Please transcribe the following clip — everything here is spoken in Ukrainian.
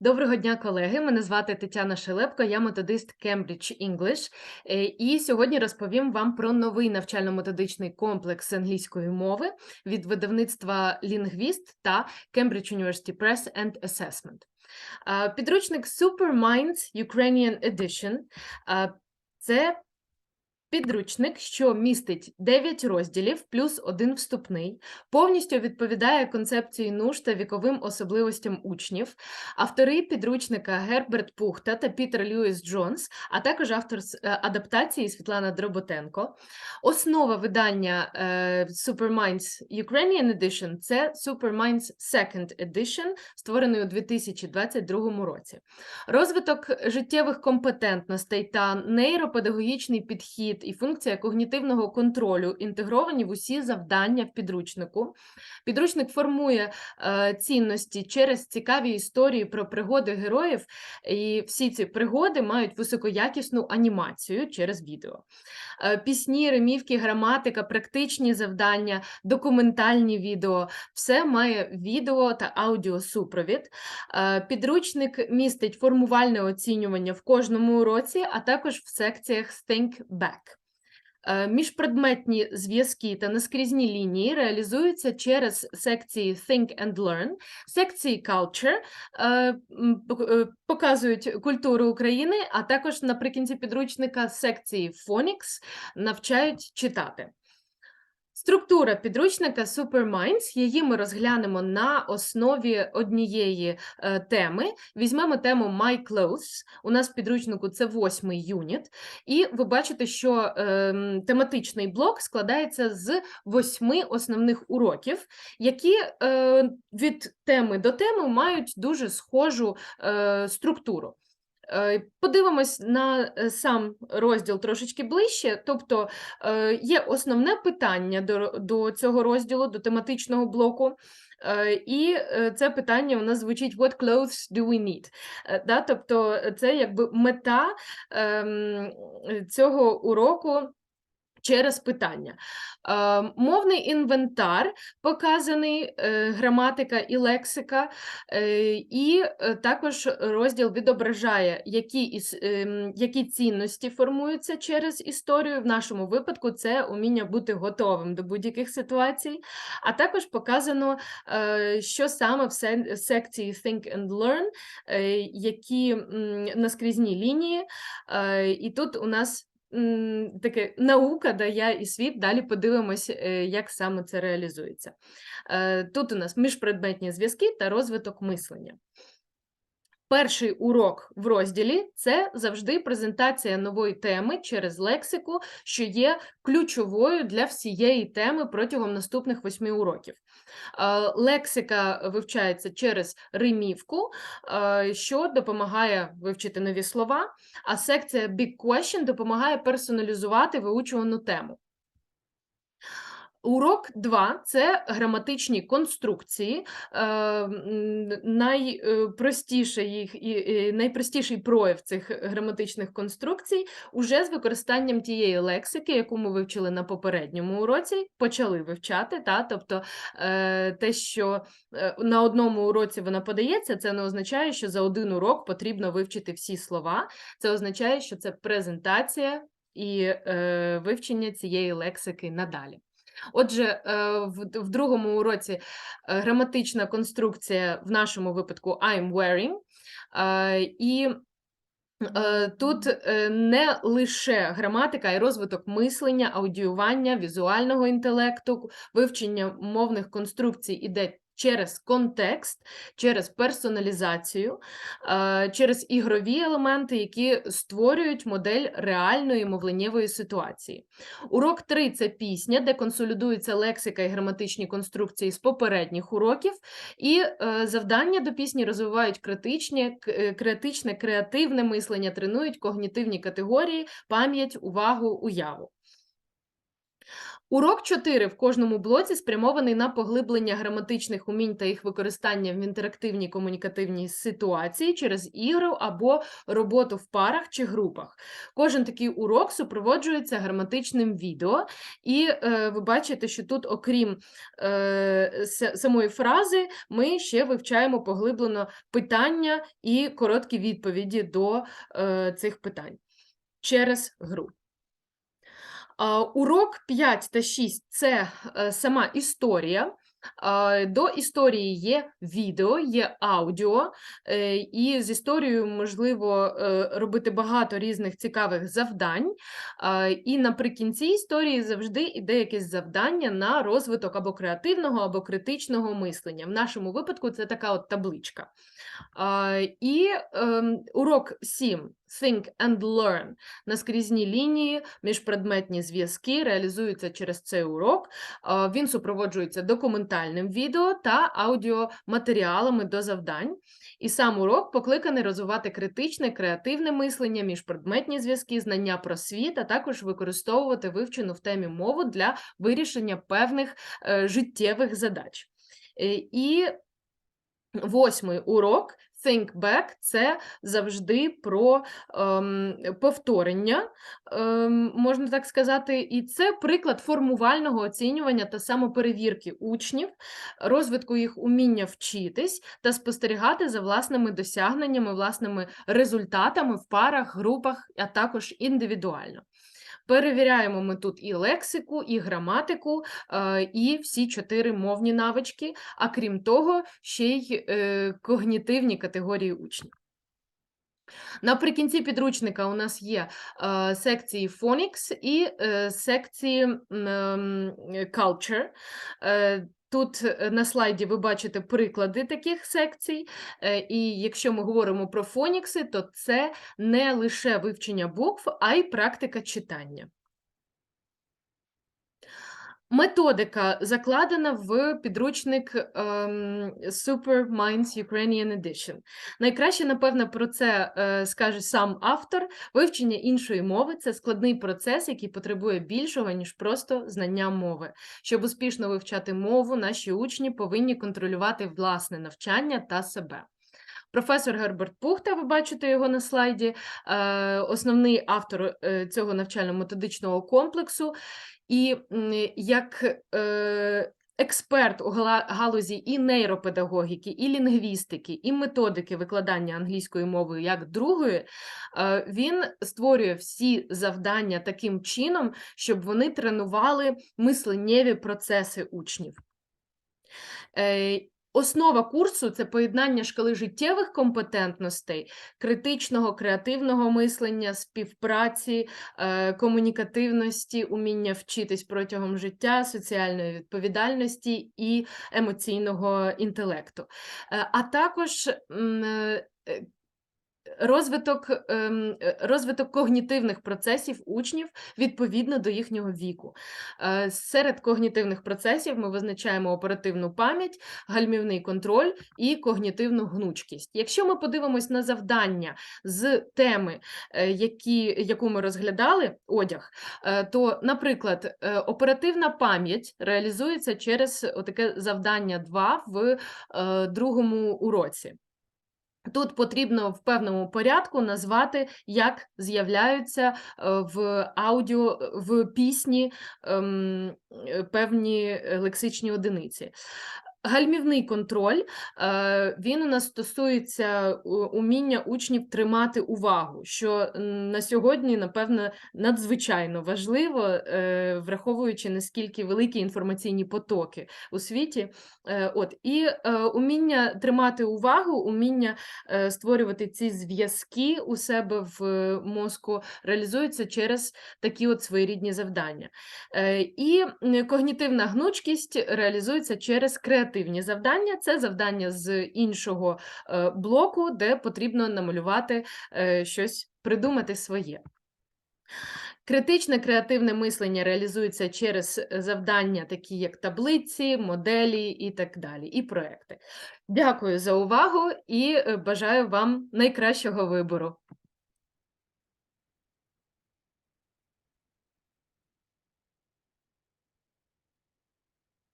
Доброго дня, колеги. Мене звати Тетяна Шелепко, я методист Cambridge English. Е, І сьогодні розповім вам про новий навчально-методичний комплекс англійської мови від видавництва Лінгвіст та Cambridge University Press and Assessment. Е, Підручник Superminds Ukrainian Edition е, – це Підручник, що містить 9 розділів плюс один вступний, повністю відповідає концепції нужд та віковим особливостям учнів. Автори підручника Герберт Пухта та Пітер Льюіс Джонс, а також автор е, адаптації Світлана Дроботенко. Основа видання е, Superminds Ukrainian Edition – це Superminds Second Edition, створений у 2022 році. Розвиток життєвих компетентностей та нейропедагогічний підхід і функція когнітивного контролю інтегровані в усі завдання в підручнику. Підручник формує е, цінності через цікаві історії про пригоди героїв, і всі ці пригоди мають високоякісну анімацію через відео. Е, Пісні, ремівки, граматика, практичні завдання, документальні відео все має відео та аудіосупровід. Е, Підручник містить формувальне оцінювання в кожному уроці, а також в секціях Think Back. Е, Міжпредметні зв'язки та наскрізні лінії реалізуються через секції Think and Learn, секції Culture е, е, показують культуру України, а також наприкінці підручника секції Phonics навчають читати. Структура підручника Superminds, її ми розглянемо на основі однієї е, теми. Візьмемо тему My Clothes. У нас в підручнику це восьмий юніт, і ви бачите, що ем, тематичний блок складається з восьми основних уроків, які е, від теми до теми мають дуже схожу е, структуру. Е, Подивимось на е, сам розділ трошечки ближче. Тобто е, є основне питання до, до цього розділу, до тематичного блоку. І це питання у нас звучить What clothes do we need? Да? Тобто це якби мета ем, цього уроку. Через питання. Е, мовний інвентар показаний, е, граматика і лексика, е, і також розділ відображає, які, ем, які цінності формуються через історію. В нашому випадку це уміння бути готовим до будь-яких ситуацій, а також показано, що саме в секції Think and Learn, які наскрізні лінії, і тут у нас таке наука, да, я і світ. Далі подивимось, е, як саме це реалізується. Е, Тут у нас міжпредметні зв'язки та розвиток мислення. Перший урок в розділі це завжди презентація нової теми через лексику, що є ключовою для всієї теми протягом наступних восьми уроків. Е, Лексика вивчається через римівку, е, що допомагає вивчити нові слова, а секція Big Question допомагає персоналізувати виучувану тему. Урок 2 – це граматичні конструкції. Е, м, Найпростіший їх і найпростіший прояв цих граматичних конструкцій уже з використанням тієї лексики, яку ми вивчили на попередньому уроці, почали вивчати. Та? Тобто е, те, що е, на одному уроці вона подається, це не означає, що за один урок потрібно вивчити всі слова. Це означає, що це презентація і е, вивчення цієї лексики надалі. Отже, е, в, другому уроці е, граматична конструкція в нашому випадку I'm wearing. е, І тут не лише граматика, а й розвиток мислення, аудіювання, візуального інтелекту, вивчення мовних конструкцій іде через контекст, через персоналізацію, е, через ігрові елементи, які створюють модель реальної мовленнєвої ситуації. Урок 3 – це пісня, де консолідується лексика і граматичні конструкції з попередніх уроків, і е, завдання до пісні розвивають е, критичне, креативне мислення, тренують когнітивні категорії, пам'ять, увагу, уяву. Урок 4 в кожному блоці спрямований на поглиблення граматичних умінь та їх використання в інтерактивній комунікативній ситуації через ігру або роботу в парах чи групах. Кожен такий урок супроводжується граматичним відео, і е, ви бачите, що тут, окрім е, самої фрази, ми ще вивчаємо поглиблено питання і короткі відповіді до е, цих питань через гру. Урок 5 та 6 – це е, сама історія. До історії є відео, є аудіо, е, і з історією можливо е, робити багато різних цікавих завдань. І наприкінці історії завжди іде якесь завдання на розвиток або креативного, або критичного мислення. В нашому випадку це така от табличка. І ем, урок 7 Think and Learn наскрізні лінії, міжпредметні зв'язки реалізуються через цей урок. Він супроводжується документальним відео та аудіоматеріалами до завдань. І сам урок покликаний розвивати критичне, креативне мислення, міжпредметні зв'язки, знання про світ, а також використовувати вивчену в темі мову для вирішення певних е, життєвих задач. Е, І Восьмий урок Think Back – це завжди про ем, повторення, ем, можна так сказати, і це приклад формувального оцінювання та самоперевірки учнів, розвитку їх уміння вчитись та спостерігати за власними досягненнями, власними результатами в парах, групах, а також індивідуально. Перевіряємо ми тут і лексику, і граматику, е, і всі чотири мовні навички, а крім того, ще й е, когнітивні категорії учнів. Наприкінці підручника у нас є е, секції Phonics і е, секції ем, Culture. Е, Тут е, на слайді ви бачите приклади таких секцій, е, і якщо ми говоримо про фонікси, то це не лише вивчення букв, а й практика читання. Методика закладена в підручник ем, Super Minds Ukrainian Edition. Найкраще, напевно, про це е, скаже сам автор. Вивчення іншої мови це складний процес, який потребує більшого, ніж просто знання мови. Щоб успішно вивчати мову, наші учні повинні контролювати власне навчання та себе. Професор Герберт Пухта, ви бачите його на слайді, е, основний автор е, цього навчально-методичного комплексу. І як е, експерт у галузі і нейропедагогіки, і лінгвістики, і методики викладання англійської мови як другої, він створює всі завдання таким чином, щоб вони тренували мисленнєві процеси учнів. Основа курсу це поєднання шкали життєвих компетентностей, критичного, креативного мислення, співпраці, е, комунікативності, уміння вчитись протягом життя, соціальної відповідальності і емоційного інтелекту. Е, А також е, розвиток, ем, е, розвиток когнітивних процесів учнів відповідно до їхнього віку. Е, Серед когнітивних процесів ми визначаємо оперативну пам'ять, гальмівний контроль і когнітивну гнучкість. Якщо ми подивимось на завдання з теми, е, які, яку ми розглядали, одяг, то, наприклад, оперативна пам'ять реалізується через таке завдання 2 в другому уроці. Тут потрібно в певному порядку назвати, як з'являються е, в аудіо, в пісні ем, е, певні лексичні одиниці. Гальмівний контроль, е, він у нас стосується уміння учнів тримати увагу, що на сьогодні, напевно, надзвичайно важливо, е, враховуючи наскільки великі інформаційні потоки у світі. Е, От і уміння тримати увагу, уміння створювати ці зв'язки у себе в мозку реалізується через такі от своєрідні завдання. І когнітивна гнучкість реалізується через креативні завдання. Це завдання з іншого е, блоку, де потрібно намалювати е, щось, придумати своє. Критичне креативне мислення реалізується через е, завдання, такі як таблиці, моделі і так далі, і проекти. Дякую за увагу і бажаю вам найкращого вибору.